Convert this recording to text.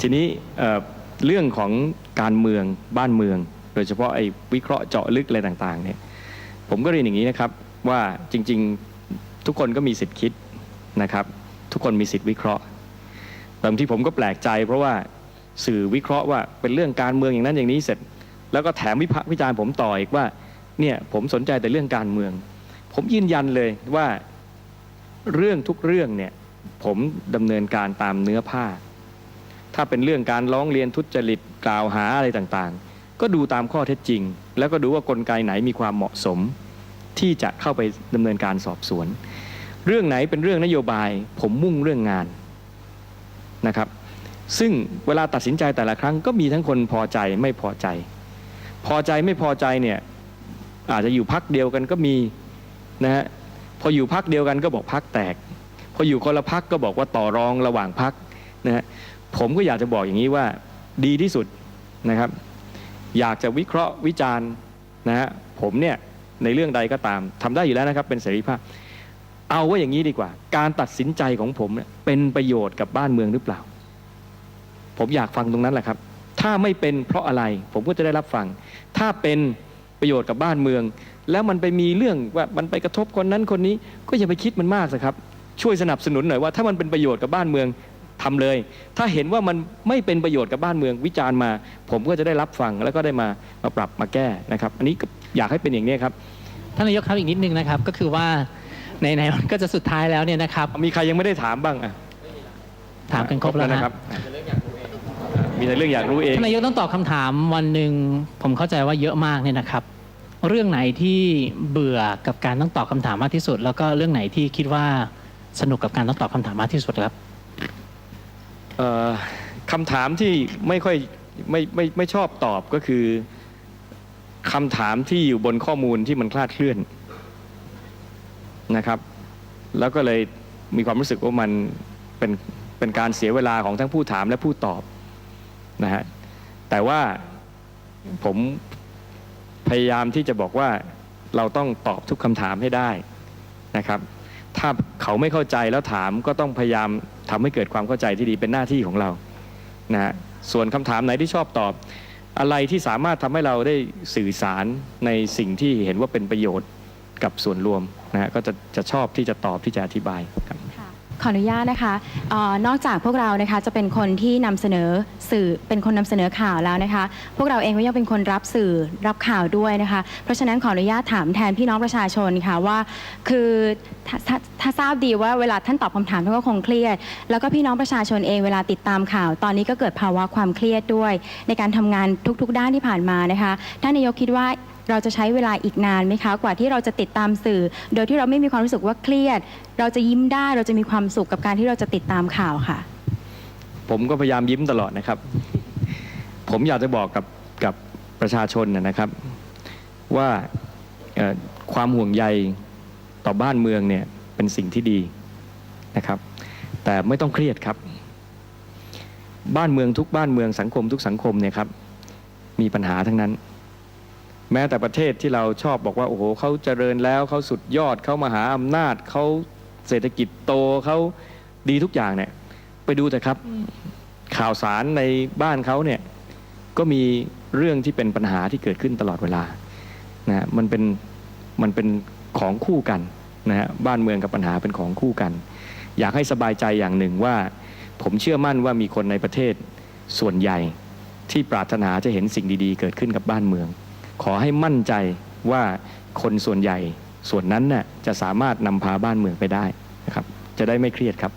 ทีนี้เอ่อเรื่องของการเมืองบ้านเมือง โดยเฉพาะไอ้วิเคราะห์เจาะลึกอะไรต่างๆเนี่ยผมก็เรียนอย่างนี้นะครับว่าจริงๆทุกคนก็มีสิทธิ์คิดนะครับ ทุกคนมีสิทธิ์วิเคราะห์บางที่ผมก็แปลกใจ เพราะว่าสื่อวิเคราะห์ว่าเป็นเรื่องการเมืองอย่างนั้นอย่างนี้เสร็จ แล้วก็แถมวิพากษ์วิจารณ์ผมต่ออีกว่าเนี่ยผมสนใจแต่เรื่องการเมือง ผมยืนยันเลยว่าเรื่องทุกเรื่องเนี่ยผมดำเนินการตามเนื้อผ้า ถ้าเป็นเรื่องการร้องเรียนทุจริตกล่าวหาอะไรต่างๆ ก็ดูตามข้อเท็จจริง แล้วก็ดูว่ากลไกไหนมีความเหมาะสม ที่จะเข้าไปดำเนินการสอบสวน เรื่องไหนเป็นเรื่องนโยบาย ผมมุ่งเรื่องงานนะครับ ซึ่งเวลาตัดสินใจแต่ละครั้งก็มีทั้งคนพอใจไม่พอใจ พอใจไม่พอใจเนี่ยอาจจะอยู่พักเดียวกันก็มีนะฮะพออยู่พักเดียวกันก็บอกพักแตก พออยู่คนละพักก็บอกว่าต่อรองระหว่างพักนะฮะ ผมก็อยากจะบอกอย่างนี้ว่าดีที่สุดนะครับ อยากจะวิเคราะห์วิจารณ์นะฮะผมเนี่ยในเรื่องใดก็ตามทำได้อยู่แล้วนะครับเป็นเสรีภาพ เอาว่าอย่างนี้ดีกว่า การตัดสินใจของผมเนี่ยเป็นประโยชน์กับบ้านเมืองหรือเปล่า ผมอยากฟังตรงนั้นแหละครับ ถ้าไม่เป็นเพราะอะไรผมก็จะได้รับฟัง ถ้าเป็นประโยชน์กับบ้านเมือง แล้วมันไปมีเรื่องว่ามันไปกระทบคนนั้นคนนี้ ก็อย่าไปคิดมันมากสิครับช่วยสนับสนุนหน่อยว่าถ้ามันเป็นประโยชน์กับบ้านเมือง ทำเลย ถ้าเห็นว่ามันไม่เป็นประโยชน์กับบ้านเมืองวิจารณ์มา ผมก็จะได้รับฟังแล้วก็ได้มามาปรับมาแก้นะครับ อันนี้ก็อยากให้เป็นอย่างนี้ครับท่านนายกครับอีกนิดนึงนะครับ ก็คือว่าในในๆมันก็จะสุดท้ายแล้วเนี่ยนะครับ มีใครยังไม่ได้ถามบ้างอะถามกันครบแล้วนะนะครับ มีแต่เรื่องอยากรู้เองท่านนายกต้องตอบคำถามวันหนึ่งผมเข้าใจว่าเยอะมากเนี่ยนะครับ เรื่องไหนที่เบื่อกับการต้องตอบคำถามมากที่สุด แล้วก็เรื่องไหนที่คิดว่าสนุกกับการต้องตอบคำถามมากที่สุดครับเอ่อ คำถามที่ไม่ค่อยไม่ไม่ไม่ชอบตอบก็คือคำถามที่อยู่บนข้อมูลที่มันคลาดเคลื่อนนะครับ แล้วก็เลยมีความรู้สึกว่ามันเป็นเป็นการเสียเวลาของทั้งผู้ถามและผู้ตอบนะฮะแต่ว่าผมพยายามที่จะบอกว่าเราต้องตอบทุกคำถามให้ได้นะครับ ถ้าเขาไม่เข้าใจแล้วถามก็ต้องพยายามทำให้เกิดความเข้าใจที่ดีเป็นหน้าที่ของเรานะฮะส่วนคำถามไหนที่ชอบตอบ อะไรที่สามารถทำให้เราได้สื่อสารในสิ่งที่เห็นว่าเป็นประโยชน์กับส่วนรวมนะฮะก็จะจะชอบที่จะตอบที่จะอธิบายครับ ขออนุญาตนะคะเออนอกจากพวกเรานะคะจะเป็นคนที่นำเสนอสื่อเป็นคนนำเสนอข่าวแล้วนะคะ พวกเราเองก็ยังเป็นคนรับสื่อรับข่าวด้วยนะคะ เพราะฉะนั้นขออนุญาตถามแทนพี่น้องประชาชนค่ะว่า คือถ้าถ้าถ้าทราบดีว่าเวลาท่านตอบคำถามท่านก็คงเครียด แล้วก็พี่น้องประชาชนเองเวลาติดตามข่าว ตอนนี้ก็เกิดภาวะความเครียดด้วย ในการทำงานทุก ๆ ด้านที่ผ่านมานะคะท่านนายกคิดว่า เราจะใช้เวลาอีกนานไหมคะ กว่าที่เราจะติดตามสื่อ โดยที่เราไม่มีความรู้สึกว่าเครียด เราจะยิ้มได้เราจะมีความสุขกับการที่เราจะติดตามข่าวค่ะ ผมก็พยายามยิ้มตลอดนะครับ ผมอยากจะบอกกับกับประชาชนนะครับ ว่าความห่วงใยต่อบ้านเมืองเนี่ยเป็นสิ่งที่ดีนะครับ แต่ไม่ต้องเครียดครับ บ้านเมืองทุกบ้านเมืองสังคมทุกสังคมเนี่ยครับมีปัญหาทั้งนั้น แม้แต่ประเทศที่เราชอบบอกว่าโอ้โหเขาเจริญแล้วเขาสุดยอดเขามหาอำนาจเขาเศรษฐกิจโตเขาดีทุกอย่างเนี่ย ไปดูแต่ครับ ข่าวสารในบ้านเขาเนี่ยก็มีเรื่องที่เป็นปัญหาที่เกิดขึ้นตลอดเวลานะฮะมันเป็นมันเป็นของคู่กันนะฮะบ้านเมืองกับปัญหาเป็นของคู่กัน อยากให้สบายใจอย่างหนึ่งว่า ผมเชื่อมั่นว่ามีคนในประเทศส่วนใหญ่ที่ปรารถนาจะเห็นสิ่งดีๆ เกิดขึ้นกับบ้านเมือง ขอให้มั่นใจว่าคนส่วนใหญ่ส่วนนั้นน่ยจะสามารถนำพาบ้านเมืองไปได้นะครับจะได้ไม่เครียดครับ